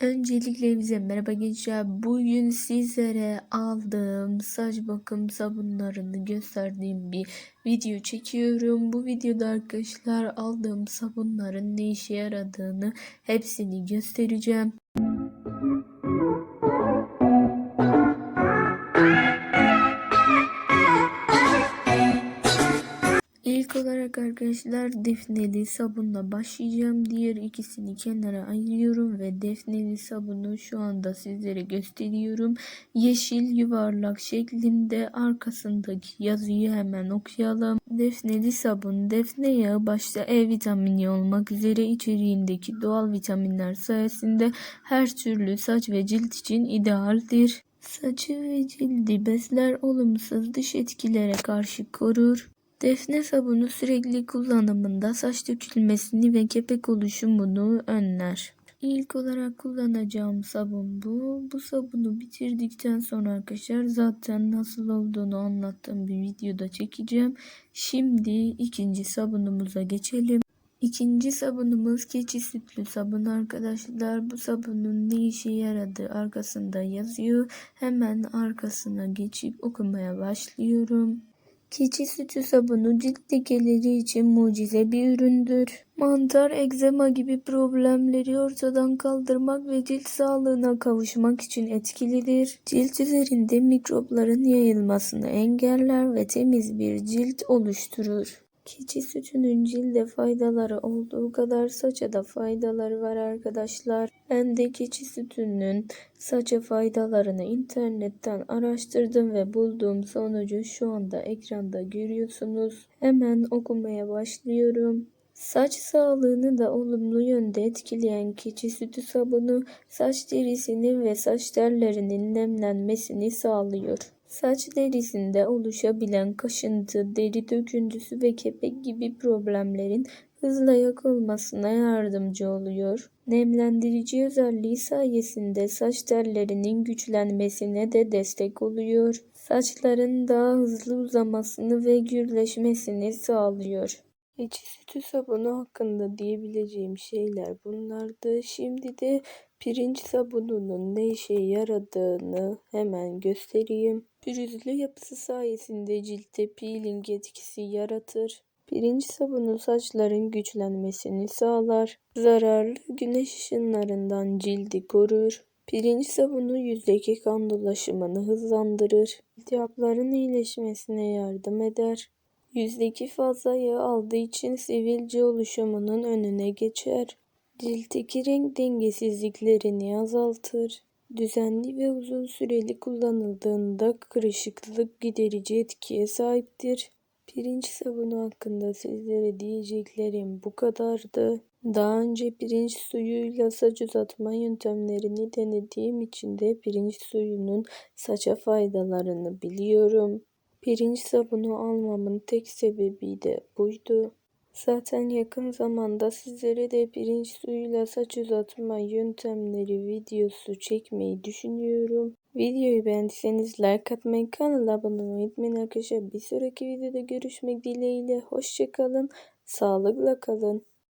Öncelikle bize merhaba gençler. Bugün sizlere aldığım saç bakım sabunlarını gösterdiğim bir video çekiyorum. Bu videoda arkadaşlar aldığım sabunların ne işe yaradığını hepsini göstereceğim. Olarak arkadaşlar defneli sabunla başlayacağım. Diğer ikisini kenara ayırıyorum ve defneli sabunu şu anda sizlere gösteriyorum. Yeşil yuvarlak şeklinde arkasındaki yazıyı hemen okuyalım. Defneli sabun, defne yağı başta E vitamini olmak üzere içeriğindeki doğal vitaminler sayesinde her türlü saç ve cilt için idealdir. Saçı ve cildi besler, olumsuz dış etkilere karşı korur. Defne sabunu sürekli kullanımında saç dökülmesini ve kepek oluşumunu önler. İlk olarak kullanacağım sabun bu. Bu sabunu bitirdikten sonra arkadaşlar zaten nasıl olduğunu anlattığım bir videoda çekeceğim. Şimdi ikinci sabunumuza geçelim. İkinci sabunumuz keçi sütlü sabun arkadaşlar. Bu sabunun ne işe yaradığı arkasında yazıyor. Hemen arkasına geçip okumaya başlıyorum. Keçi sütü sabunu cilt lekeleri için mucize bir üründür. Mantar, egzema gibi problemleri ortadan kaldırmak ve cilt sağlığına kavuşmak için etkilidir. Cilt üzerinde mikropların yayılmasını engeller ve temiz bir cilt oluşturur. Keçi sütünün cilde faydaları olduğu kadar saça da faydaları var arkadaşlar. Ben de keçi sütünün saça faydalarını internetten araştırdım ve bulduğum sonucu şu anda ekranda görüyorsunuz. Hemen okumaya başlıyorum. Saç sağlığını da olumlu yönde etkileyen keçi sütü sabunu saç derisinin ve saç tellerinin nemlenmesini sağlıyor. Saç derisinde oluşabilen kaşıntı, deri döküntüsü ve kepek gibi problemlerin hızla yok olmasına yardımcı oluyor. Nemlendirici özelliği sayesinde saç tellerinin güçlenmesine de destek oluyor. Saçların daha hızlı uzamasını ve gürleşmesini sağlıyor. Keçi sütü sabunu hakkında diyebileceğim şeyler bunlardı. Şimdi de pirinç sabununun ne işe yaradığını hemen göstereyim. Pürüzlü yapısı sayesinde ciltte peeling etkisi yaratır. Pirinç sabunu saçların güçlenmesini sağlar. Zararlı güneş ışınlarından cildi korur. Pirinç sabunu yüzdeki kan dolaşımını hızlandırır. İltihapların iyileşmesine yardım eder. Yüzdeki fazla yağ aldığı için sivilce oluşumunun önüne geçer. Ciltteki renk dengesizliklerini azaltır. Düzenli ve uzun süreli kullanıldığında kırışıklık giderici etkiye sahiptir. Pirinç sabunu hakkında sizlere diyeceklerim bu kadardı. Daha önce pirinç suyuyla saç uzatma yöntemlerini denediğim için de pirinç suyunun saça faydalarını biliyorum. Pirinç sabunu almamın tek sebebi de buydu. Zaten yakın zamanda sizlere de pirinç suyuyla saç uzatma yöntemleri videosu çekmeyi düşünüyorum. Videoyu beğendiyseniz like atmayı, kanala abone olmayı unutmayın arkadaşlar. Bir sonraki videoda görüşmek dileğiyle. Hoşçakalın, sağlıkla kalın.